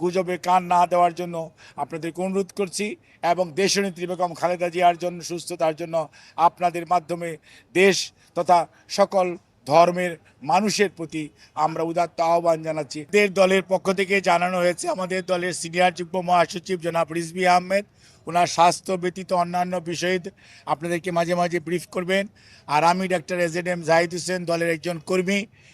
গুজবে কান না দেওয়ার জন্য আপনাদেরকে অনুরোধ করছি এবং দেশনেত্রী বেগম খালেদা জিয়ার জন্য সুস্থতার জন্য আপনাদের মাধ্যমে দেশ তথা সকল ধর্মের মানুষের প্রতি আমরা উদাত্ত আহ্বান জানাচ্ছি। আমাদের দলের পক্ষ থেকে জানানো হয়েছে, আমাদের দলের সিনিয়র যুগ্ম মহাসচিব জনাব রিজবি আহমেদ ওনার স্বাস্থ্য ব্যতীত অন্যান্য বিষয়ে আপনাদেরকে মাঝে মাঝে ব্রিফ করবেন। আর আমি doctor A Z M Zahid Hossain দলের একজন কর্মী।